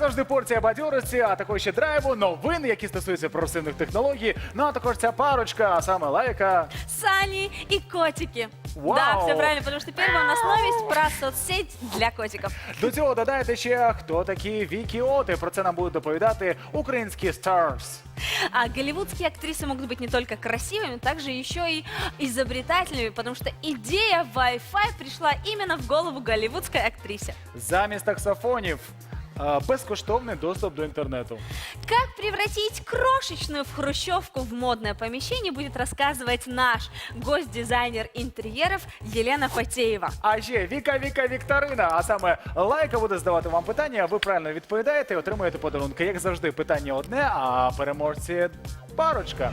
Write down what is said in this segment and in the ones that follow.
завжди порція бадьорості, а також ще драйву, новин, які стосуються прогресивних технологій. Ну а також ця парочка, а саме лайка. Сани и котики. Вау. Да, все правильно, потому что первая у нас новость про соцсеть для котиков. До цього додайте ще хто такі вікіоти. Про це нам будуть доповідати українські старс. А голливудские актрисы могут быть не только красивыми, также еще и изобретательными, потому что идея Wi-Fi пришла именно в голову голливудской актрисе. Замість таксофонів безкоштовний доступ до інтернету. Как превратить крошечную в хрущевку в модное помещение, будет рассказывать наш гость-дизайнер интерьеров Елена Фатеева. А ще Віка Віка Вікторина. А саме лайка буде здавати вам питання. Ви правильно відповідаєте, і отримуєте подарунки. Як завжди, питання одне, а переможці парочка.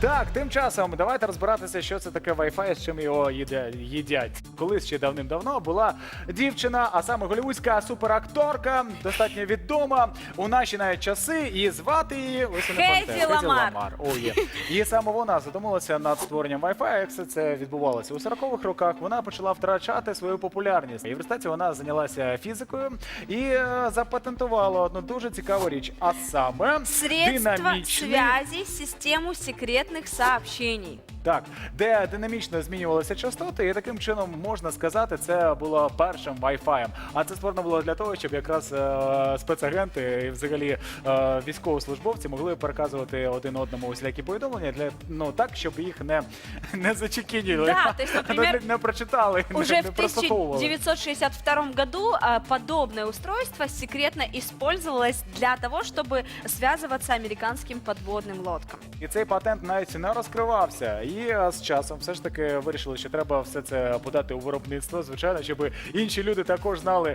Так, тим часом давайте розбиратися, що це таке Wi-Fi, з чим його їде- їдять. Колись ще давним-давно була дівчина, а саме голівудська суперакторка, достатньо відома у наші навіть часи. І звати її ось не Ламар. Ламар. О, є. І саме вона задумалася над створенням Wi-Fi. Як все це відбувалося у 40-х роках? Вона почала втрачати свою популярність. І в результаті вона зайнялася фізикою і е, запатентувала одну дуже цікаву річ. А саме Средства динамічний связи, систему секретных сообщений. так, де динамічно змінювалися частоти, і таким чином можна сказати, це було першим Wi-Fi. А це створено було для того, щоб якраз е, спецагенти і взагалі е, військовослужбовці могли переказувати один одному усілякі повідомлення для ну так, щоб їх не, не зачекінили, Да, то есть, например, не, не прочитали, Уже не, не в прослуховували. 1962 году а, подобное устройство секретно использовалось для того, чтобы связываться американским подводным лодкам. І цей патент навіть не розкривався. І з часом все ж таки вирішили, що треба все це подати у виробництво, звичайно, щоб інші люди також знали,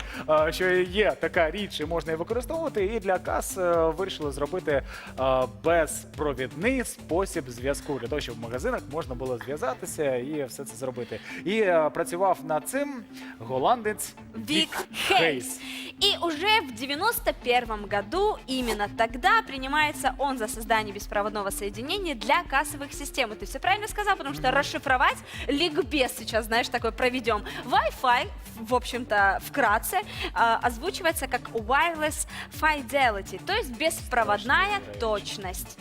що є така річ, і можна її використовувати. І для кас е, вирішили зробити е, безпровідний спосіб зв'язку для того, щоб в магазинах можна було зв'язатися і все це зробити. І е, працював над цим голландець Вик Хейс. И уже в 91 году, именно тогда, принимается он за создание беспроводного соединения для кассовых систем. И ты все правильно сказал, потому что расшифровать ликбез сейчас, знаешь, такой проведем. Wi-Fi, в общем-то, вкратце, а, озвучивается как wireless fidelity, то есть беспроводная Точно, точность.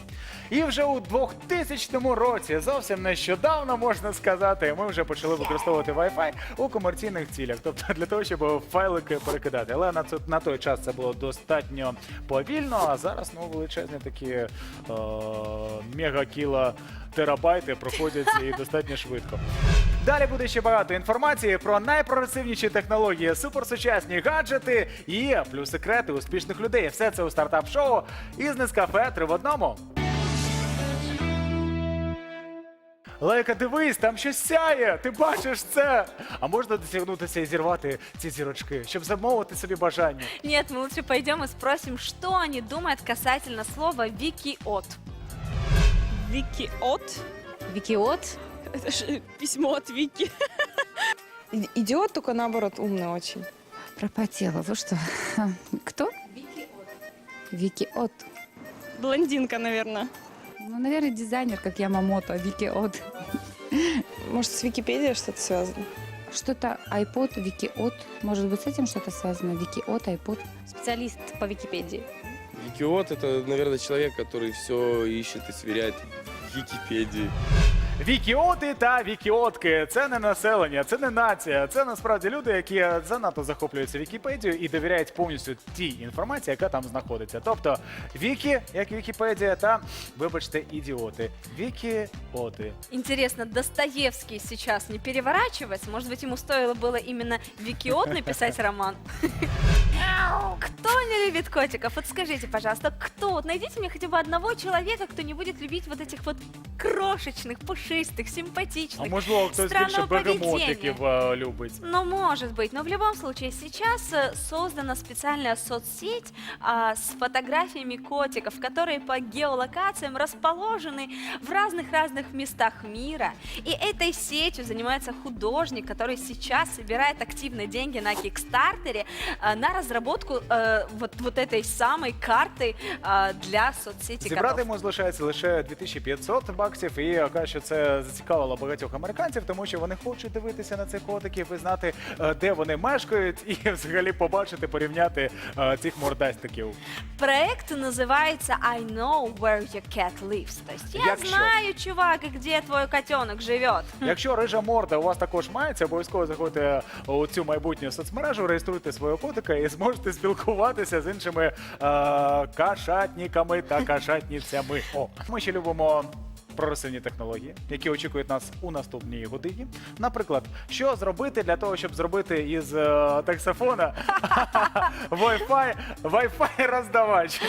І вже у 2000 році, зовсім нещодавно можна сказати, ми вже почали використовувати Wi-Fi у комерційних цілях, тобто для того, щоб файлики перекидати. Але на це на той час це було достатньо повільно. А зараз ну величезні такі е, мегакіла терабайти проходять і достатньо швидко. Далі буде ще багато інформації про найпрогресивніші технології, суперсучасні гаджети і плюс секрети успішних людей. Все це у стартап-шоу із Нескафе три в одному. Лейка, дивись, там щось сяє. Ти бачиш це. А можна досягнутися і зірвати ці зірочки, щоб замовити собі бажання. Нет, мы лучше пойдем и спросим, что они думают касательно слова «викиот». Викиот. Викиот? Это же письмо от Вики. Идиот, только наоборот, умный очень. Пропотела. Вы что? Кто? Викиот. Блондинка, наверное. Ну, наверное, дизайнер, как Ямамото. Викиот. Может, с Википедией что-то связано? Что-то iPod, Викиот. Может быть, с этим что-то связано? Викиот, iPod. Специалист по Википедии. Викиот это, наверное, человек, который все ищет и сверяет в Википедии. Вікіоти та вікіотки це не населення, це не нація. Це насправді люди, які занадто захоплюються Вікіпедією і довіряють повністю тій інформації, яка там знаходиться. Тобто Вікі, як Вікіпедія, та вибачте, ідіоти. Вікіоти. Интересно, Достоевский сейчас не переворачивается? Может быть, ему стоило было именно Викиот написать роман? Кто не любит котиков? Вот скажите, пожалуйста, кто? Вот найдите мне хотя бы одного человека, кто не будет любить вот этих вот крошечных, пушистых, А симпатичных. можливо, хтось більше странного бегемотиків е, любить. Ну, может быть. Но в любом случае, сейчас э, создана специальная соцсеть а, с фотографиями котиков, которые по геолокациям расположены в разных-разных местах мира. И этой сетью занимается художник, который сейчас собирает активно деньги на Кикстартере а, на разработку э, вот, вот этой самой карты а, для соцсети Зібрати котов. йому залишається лише 2500 баксів, і каже, що це це зацікавило багатьох американців, тому що вони хочуть дивитися на цих котиків і знати, е, де вони мешкають, і взагалі побачити, порівняти е, цих мордастиків. Проект называется I know where your cat lives. То есть я Якщо. знаю, чувак, где твой котенок живет. Якщо рижа морда у вас також мається, обов'язково заходьте у цю майбутню соцмережу, реєструйте свого котика і зможете спілкуватися з іншими е, кашатниками та кашатницями. О, ми ще любимо. Прогресивні технології, які очікують нас у наступній годині. Наприклад, що зробити для того, щоб зробити із е, таксофона Wi-Fi, Wi-Fi роздавач.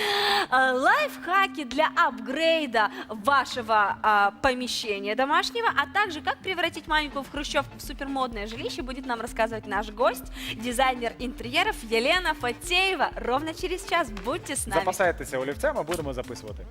А, Лайфхаки для апгрейда вашего а, помещения домашнего, а также как превратить маленькую в хрущевку в супермодное жилище, будет нам рассказывать наш гость, дизайнер интерьеров Елена Фатеева. Ровно через час. Будьте с нами. Запасайтеся олівцями, будемо записувати.